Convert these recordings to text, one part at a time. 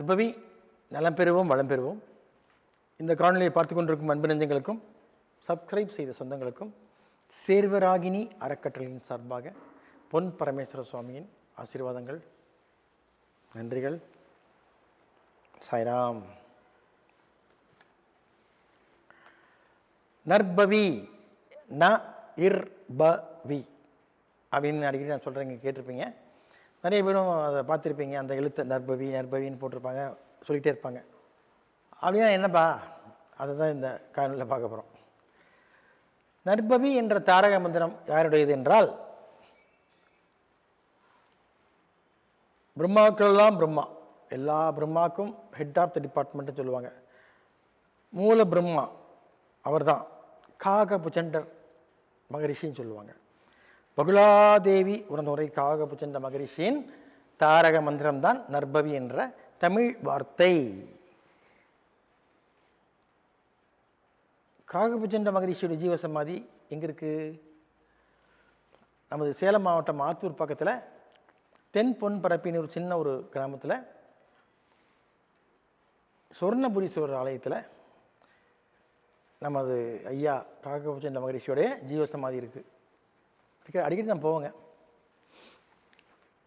நற்பவி நலம் பெறுவோம் வளம் பெறுவோம். இந்த காணொலியை பார்த்து கொண்டிருக்கும் அன்பு நெஞ்சங்களுக்கும் சப்ஸ்கிரைப் செய்த சொந்தங்களுக்கும் சேர்வராகினி அறக்கட்டளையின் சார்பாக பொன் பரமேஸ்வர சுவாமியின் ஆசீர்வாதங்கள் நன்றிகள். சாய்ராம். நற்பவி ந இர் ப வி அப்படின்னு அடிக்கடி நான் சொல்கிறேங்க கேட்டிருப்பீங்க. நிறைய பேரும் அதை பார்த்துருப்பீங்க. அந்த எழுத்தை நற்பவி நற்பவின்னு போட்டிருப்பாங்க. சொல்லிகிட்டே இருப்பாங்க. அப்படின்னா என்னப்பா? அதை தான் இந்த காணொலியில் பார்க்க போகிறோம் நற்பவி என்ற தாரக மந்திரம் யாருடையது என்றால் பிரம்மாக்களெல்லாம் பிரம்மா. எல்லா பிரம்மாக்கும் ஹெட் ஆஃப் த டிபார்ட்மெண்ட்டு சொல்லுவாங்க. மூல பிரம்மா. அவர்தான். காக புச்சண்டர் மகரிஷின்னு சொல்லுவாங்க. பகுலாதேவி உடனுரை காக மகரிஷியின் தாரக மந்திரம்தான் நற்பவி என்ற தமிழ் வார்த்தை. காகபுச்சண்ட மகரிஷியோட ஜீவசமாதி எங்கே இருக்குது நமது சேலம் மாவட்டம் ஆத்தூர் பக்கத்தில் தென் பொன் பரப்பின்னு ஒரு சின்ன ஒரு கிராமத்தில் சொர்ணபுரீஸ்வரர் ஆலயத்தில் நமது ஐயா காகபுச்சண்ட மகரிஷியோடைய ஜீவசமாதி இருக்குது அடிக்கடி நான் போவேங்க.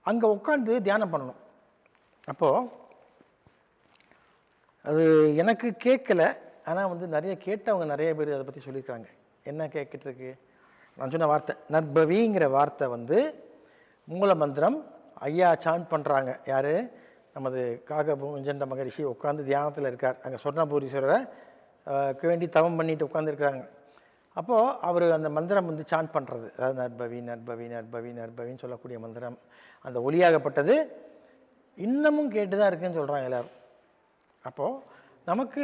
அங்கே உட்காந்து தியானம் பண்ணணும். அப்போது அது எனக்கு கேட்கல. ஆனால் வந்து நிறைய கேட்டவங்க நிறைய பேர் அதை பற்றி சொல்லியிருக்காங்க. என்ன கேட்கிட்டுருக்கு நான் சொன்ன வார்த்தை நற்பவிங்கிற வார்த்தை வந்து மூல மந்திரம் ஐயா சாண்ட் பண்ணுறாங்க யார்? நமது காகபூஞ்சண்ட மகரிஷி உட்காந்து தியானத்தில் இருக்கார். அங்கே சொர்ணபூரீஸ்வரரை வேண்டி தவம் பண்ணிட்டு உட்காந்துருக்குறாங்க அப்போது அவர் அந்த மந்திரம் வந்து சாண்ட் பண்ணுறது அதாவது நற்பவி நற்பவி நற்பவி நற்பவின்னு சொல்லக்கூடிய மந்திரம். அந்த ஒளியாகப்பட்டது. இன்னமும் கேட்டு தான் இருக்குன்னு சொல்கிறாங்க எல்லோரும். அப்போது நமக்கு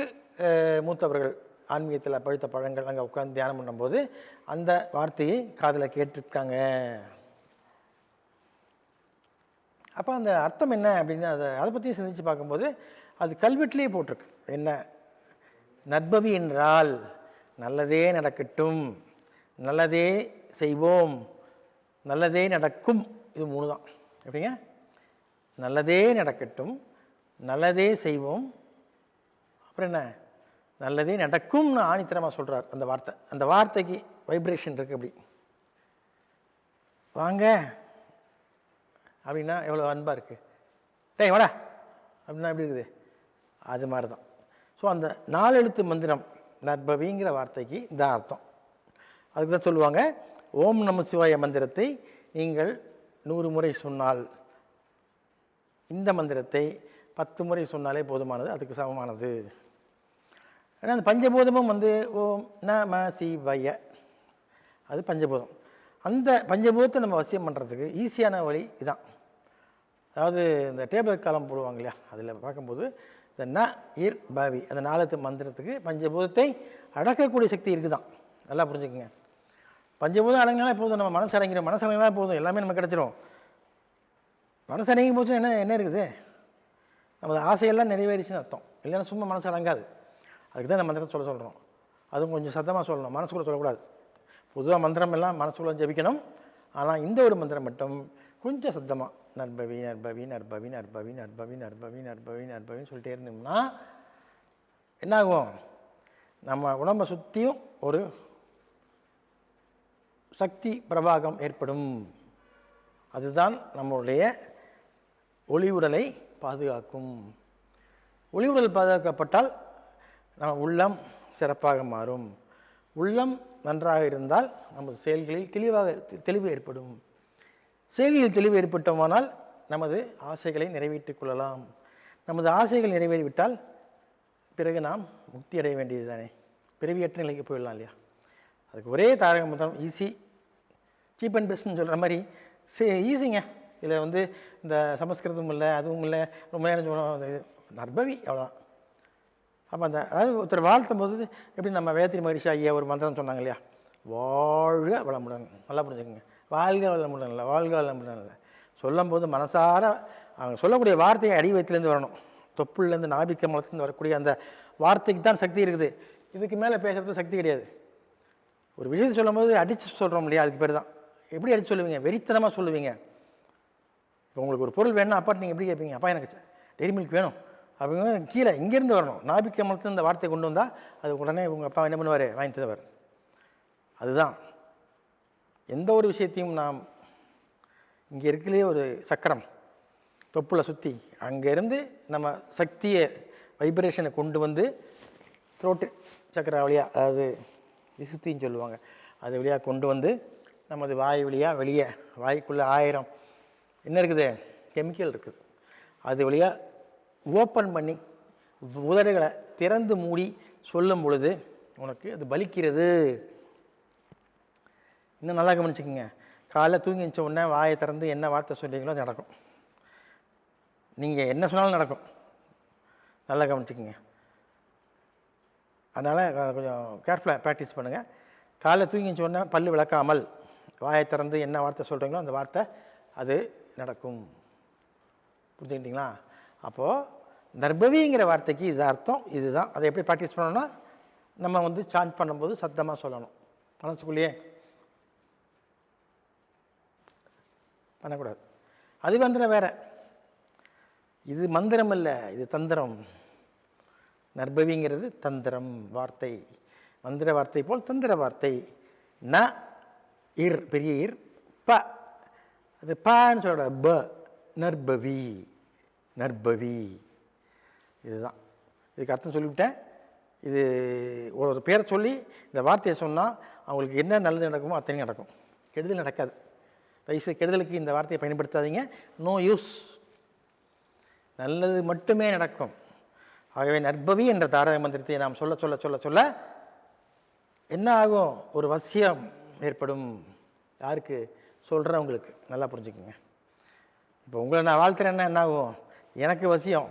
மூத்தவர்கள் ஆன்மீகத்தில் பழுத்த பழங்கள் அங்கே உட்காந்து தியானம் பண்ணும்போது அந்த வார்த்தையை காதில் கேட்டிருக்காங்க. அப்போ அந்த அர்த்தம் என்ன அப்படின்னு அதை அதை பற்றி சிந்திச்சு பார்க்கும்போது அது கல்வெட்டிலே போட்டிருக்கு. என்ன? நற்பவி என்றால் நல்லதே நடக்கட்டும். நல்லதே செய்வோம். நல்லதே நடக்கும். இது மூணு தான் எப்படிங்க? நல்லதே நடக்கட்டும். நல்லதே செய்வோம். அப்புறம் என்ன? நல்லதே நடக்கும்னு ஆணித்தரமாக சொல்கிறார் அந்த வார்த்தை. அந்த வார்த்தைக்கு வைப்ரேஷன் இருக்குது அப்படி. வாங்க. அப்படின்னா எவ்வளோ அன்பாக இருக்குது டேய் வாடா. அப்படின்னா எப்படி இருக்குது? அது மாதிரி தான் ஸோ அந்த நாலெழுத்து மந்திரம் நற்பவிங்கிற வார்த்தைக்கு இதான் அர்த்தம். அதுக்கு தான் சொல்லுவாங்க ஓம் நம சிவாய மந்திரத்தை நீங்கள் நூறு முறை சொன்னால் இந்த மந்திரத்தை பத்து முறை சொன்னாலே போதுமானது அதுக்கு சமமானது. ஏன்னா அந்த பஞ்சபூதமும் வந்து ஓம் நம சிவய. அது பஞ்சபூதம். அந்த பஞ்சபூதத்தை நம்ம வசியம் பண்ணுறதுக்கு ஈஸியான வழி இதான். அதாவது இந்த டேபிள் காலம் போடுவாங்க இல்லையா அதில் பார்க்கும்போது இந்த ந இர் பாவி. அந்த நாலத்து மந்திரத்துக்கு பஞ்சபூதத்தை அடக்கக்கூடிய சக்தி இருக்குதான். நல்லா புரிஞ்சுக்கோங்க. பஞ்சபூதம் அடங்கினாலே போதும். நம்ம மனசு அடங்கிடும். மனசு அடங்கினா போதும். எல்லாமே நமக்கு கிடச்சிரும். மனசு அடங்கி போச்சுன்னா என்ன என்ன இருக்குது? நமது ஆசையெல்லாம் நிறைவேறிச்சுன்னு அர்த்தம். இல்லைன்னா சும்மா மனசு அடங்காது. அதுக்கு தான் இந்த மந்திரத்தை சொல்ல சொல்கிறோம் அதுவும் கொஞ்சம் சத்தமாக சொல்லணும். மனசுக்குள்ளே சொல்லக்கூடாது. பொதுவாக மந்திரம் எல்லாம் மனசுக்குள்ளே ஜெபிக்கணும். ஆனால் இந்த ஒரு மந்திரம் மட்டும் கொஞ்சம் சத்தமாக நற்பவி நற்பவி நற்பவி நற்பவி நற்பவி நற்பவி நற்பவி நற்பவின்னு சொல்லிட்டே இருந்தோம்னா என்னாகும்? நம்ம உடம்பை சுற்றியும் ஒரு சக்தி பிரபாகம் ஏற்படும். அதுதான் நம்மளுடைய ஒளி உடலை பாதுகாக்கும். ஒளி உடல் பாதுகாக்கப்பட்டால் நம்ம உள்ளம் சிறப்பாக மாறும். உள்ளம் நன்றாக இருந்தால் நமது செயல்களில் தெளிவாக தெளிவு ஏற்படும். செயலில் தெளிவு ஏற்பட்டோமானால் நமது ஆசைகளை நிறைவேற்றிக் கொள்ளலாம். நமது ஆசைகள் நிறைவேறிவிட்டால் பிறகு நாம் முக்தி அடைய வேண்டியது தானே பிறவியற்ற நிலைக்கு போயிடலாம் இல்லையா? அதுக்கு ஒரே தாரக மந்திரம் ஈஸி சீப் அண்ட் பெஸ்ட்னு சொல்கிற மாதிரி சே ஈஸிங்க இதில் வந்து இந்த சமஸ்கிருதமும் இல்லை அதுவும் இல்லை ரொம்ப நேரம் சொல்லணும் நற்பவி அவ்வளோதான் அப்போ அந்த அதாவது ஒருத்தர் வாழ்த்தும் போது எப்படி நம்ம வேத்திரி மகிழ்ச்சி ஐயா ஒரு மந்திரம் சொன்னாங்க இல்லையா? வாழ்க வளமுடன். நல்லா புரிஞ்சுக்கோங்க. வாழ்க வளமுடன் இல்லை வாழ்க வளமுடன் இல்லை. சொல்லும்போது மனசார அவங்க சொல்லக்கூடிய வார்த்தையை அடி வயிற்றுலேருந்து வரணும். தொப்புள்லேருந்து நாபிக்க மலத்துலேருந்து வரக்கூடிய அந்த வார்த்தைக்கு தான் சக்தி இருக்குது. இதுக்கு மேலே பேசுகிறது சக்தி கிடையாது. ஒரு விஷயத்தை சொல்லும்போது அடித்து சொல்கிறோம் இல்லையா அதுக்கு பேர் தான். எப்படி அடித்து சொல்லுவீங்க? வெறித்தனமாக சொல்லுவீங்க. இப்போ உங்களுக்கு ஒரு பொருள் வேணும்னா அப்பா நீங்கள் எப்படி கேட்பீங்க? அப்பா எனக்கு டெய்ரி மில்க் வேணும். அவங்க கீழே இங்கேருந்து வரணும். நாபிக்க மலத்துலேருந்து இந்த வார்த்தையை கொண்டு வந்தால் அது உடனே உங்கள் அப்பா என்ன பண்ணுவார்? வாங்கி தருவார். அதுதான். எந்த ஒரு விஷயத்தையும் நாம் இங்கே இருக்கிறதே ஒரு சக்கரம் தொப்புளை சுற்றி அங்கேருந்து நம்ம சக்தியை வைப்ரேஷனை கொண்டு வந்து த்ரோட்டு சக்கர வழியாக அதாவது விசுத்தின்னு சொல்லுவாங்க அது வழியாக கொண்டு வந்து நமது வாய் வழியாக வெளியே வாய்க்குள்ளே ஆயிரம் என்ன இருக்குது? கெமிக்கல் இருக்குது. அது வழியாக ஓப்பன் பண்ணி உதடுகளை திறந்து மூடி சொல்லும் பொழுது உனக்கு அது பலிக்கிறது. இன்னும் நல்லா கவனிச்சுக்கோங்க. காலைல தூங்கி எழுந்த உடனே வாயை திறந்து என்ன வார்த்தை சொல்றீங்களோ அது நடக்கும். நீங்கள் என்ன சொன்னாலும் நடக்கும். நல்லா கவனிச்சுக்கோங்க. அதனால் கொஞ்சம் கேர்ஃபுல்லாக ப்ராக்டிஸ் பண்ணுங்கள் காலைல தூங்கி எழுந்த உடனே பல்லு விளக்காமல் வாயை திறந்து என்ன வார்த்தை சொல்கிறீங்களோ அந்த வார்த்தை அது நடக்கும். புரிஞ்சுக்கிட்டீங்களா? அப்போது நர்பவிங்கிற வார்த்தைக்கு இது அர்த்தம் இதுதான். அதை எப்படி ப்ராக்டிஸ் பண்ணணும்னா நம்ம வந்து சாண்ட் பண்ணும்போது சத்தமாக சொல்லணும். மனசுக்குள்ளேயே பண்ணக்கூடாது. அது மந்திரம் வேற. இது மந்திரம் இல்லை இது தந்திரம். நர்பவிங்கிறது தந்திரம் வார்த்தை. மந்திர வார்த்தை போல் தந்திர வார்த்தை. ந இர் பெரிய இர் ப. அது பன்னு சொல்ல ப நர்பவி நர்பவி இதுதான். இதுக்கு அர்த்தம் சொல்லிவிட்டேன். இது ஒரு பேரை சொல்லி இந்த வார்த்தையை சொன்னால் அவங்களுக்கு என்ன நல்லது நடக்குமோ அத்தனையும் நடக்கும். கெடுதல் நடக்காது. தயவுசெய்து கெடுதலுக்கு இந்த வார்த்தையை பயன்படுத்தாதீங்க. நோ யூஸ் நல்லது மட்டுமே நடக்கும். ஆகவே நற்பவி என்ற தாரக மந்திரத்தை நாம் சொல்ல சொல்ல சொல்ல சொல்ல என்ன ஆகும்? ஒரு வசியம் ஏற்படும். யாருக்கு? சொல்கிறவங்களுக்கு நல்லா புரிஞ்சுக்குங்க. இப்போ உங்களை நான் வாழ்த்துறேன்னா என்ன ஆகும்? எனக்கு வசியம்.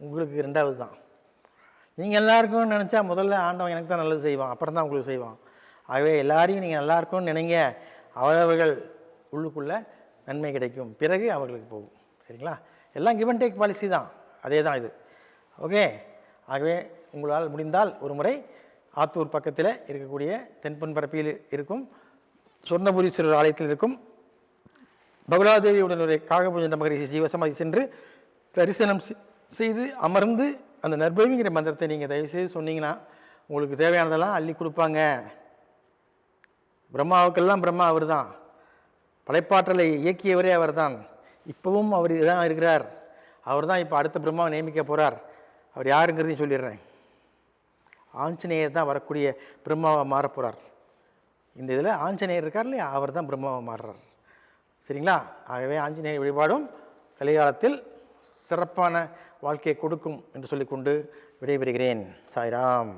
உங்களுக்கு ரெண்டாவது தான். நீங்கள் எல்லாருக்கும் நினச்சா முதல்ல ஆண்டவன் எனக்கு தான் நல்லது செய்வான். அப்புறம் தான் உங்களுக்கு செய்வான். ஆகவே எல்லாரையும் நீங்கள் நல்லா இருக்கும்னு நினைங்க. அவரவர்கள் உள்ளுக்குள்ளே நன்மை கிடைக்கும். பிறகு அவர்களுக்கு போகும். சரிங்களா? எல்லாம் கிவன் டேக் பாலிசி தான். அதே தான் இது. ஓகே ஆகவே உங்களால் முடிந்தால் ஒரு முறை ஆத்தூர் பக்கத்தில் இருக்கக்கூடிய தென்பண்பரப்பியில் இருக்கும் சொர்ணபுரீஸ்வரர் ஆலயத்தில் இருக்கும் பகுலாதேவியுடனுடைய காகபூஜன் காகபூஜன மகரிஷி ஜீவசமாதி சென்று தரிசனம் செ- செய்து அமர்ந்து அந்த நற்பவிங்கிற மந்திரத்தை நீங்கள் தயவுசெய்து சொன்னீங்கன்னா உங்களுக்கு தேவையானதெல்லாம் அள்ளி கொடுப்பாங்க. பிரம்மாவுக்கெல்லாம் பிரம்மா அவர் தான் படைப்பாற்றலை இயக்கியவரே அவர்தான். இப்பவும் அவர் தான் இருக்கிறார். அவர் தான் இப்போ அடுத்த பிரம்மாவை நியமிக்க போகிறார் அவர் யாருங்கிறதையும் சொல்லிடுறேன். ஆஞ்சநேயர் தான் வரக்கூடிய பிரம்மாவை மாறப் போகிறார் இந்த இதில் ஆஞ்சநேயர் இருக்கார் இல்லையா? அவர் தான் பிரம்மாவை மாறுறார். சரிங்களா? ஆகவே ஆஞ்சநேயர் வழிபாடும் கலிகாலத்தில் சிறப்பான வாழ்க்கையை கொடுக்கும் என்று சொல்லிக்கொண்டு விடைபெறுகிறேன். சாய்ராம்.